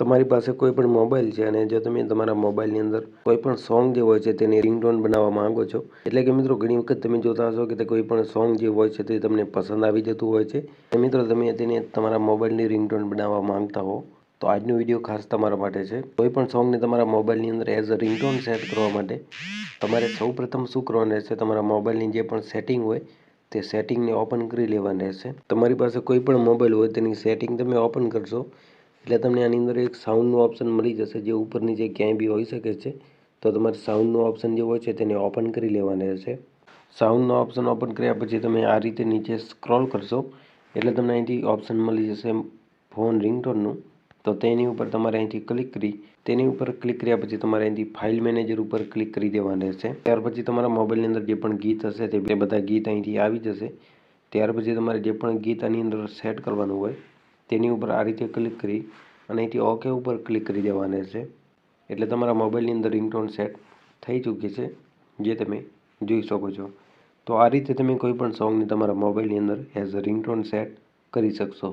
તમારી પાસે કોઈ પણ મોબાઈલ છે અને જો તમે તમારા મોબાઈલની અંદર કોઈ પણ સોંગ જે હોય છે તેની રિંગટોન બનાવવા માંગો છો, એટલે કે મિત્રો ઘણી વખત તમે જોતા હશો કે કોઈ પણ સોંગ જે હોય છે તે તમને પસંદ આવી જતું હોય છે. અને મિત્રો તમે તેને તમારા મોબાઈલની રિંગટોન બનાવવા માંગતા હો, તો આજનો વીડિયો ખાસ તમારા માટે છે. કોઈ પણ સોંગને તમારા મોબાઈલની અંદર એઝ અ રિંગટોન સેટ કરવા માટે તમારે સૌપ્રથમ શું કરવાનું રહેશે, તમારા મોબાઈલની જે પણ સેટિંગ હોય તે સેટિંગને ઓપન કરી લેવાની રહેશે. તમારી પાસે કોઈ પણ મોબાઈલ હોય તેની સેટિંગ તમે ઓપન કરશો એટલે તમને આની અંદર એક સાઉન્ડનું ઓપ્શન મળી જશે જે ઉપર નીચે ક્યાંય બી હોઈ શકે છે, તો તમારે સાઉન્ડનું ઓપ્શન જે હોય છે તેને ઓપન કરી લેવાનું રહેશે. સાઉન્ડનો ઓપ્શન ઓપન કર્યા પછી તમે આ રીતે નીચે સ્ક્રોલ કરશો, એટલે તમને અહીંથી ઓપ્શન મળી જશે ફોન રિંગટોનનું તો તેની ઉપર તમારે અહીંથી ક્લિક કરી, તેની ઉપર ક્લિક કર્યા પછી તમારે અહીંથી ફાઇલ મેનેજર ઉપર ક્લિક કરી દેવાનું રહેશે. ત્યાર પછી તમારા મોબાઈલની અંદર જે પણ ગીત હશે તે બધા ગીત અહીંથી આવી જશે. ત્યાર પછી તમારે જે પણ ગીત આની અંદર સેટ કરવાનું હોય તેની ઉપર આ રીતે ક્લિક કરી અને અહીંથી ઓકે ઉપર ક્લિક કરી દેવાના રહેશે એટલે તમારા મોબાઈલની અંદર રિંગટોન સેટ થઈ ચૂકી છે, જે તમે જોઈ શકો છો. તો આ રીતે તમે કોઈપણ સોંગને તમારા મોબાઈલની અંદર એઝ અ રિંગટોન સેટ કરી શકશો.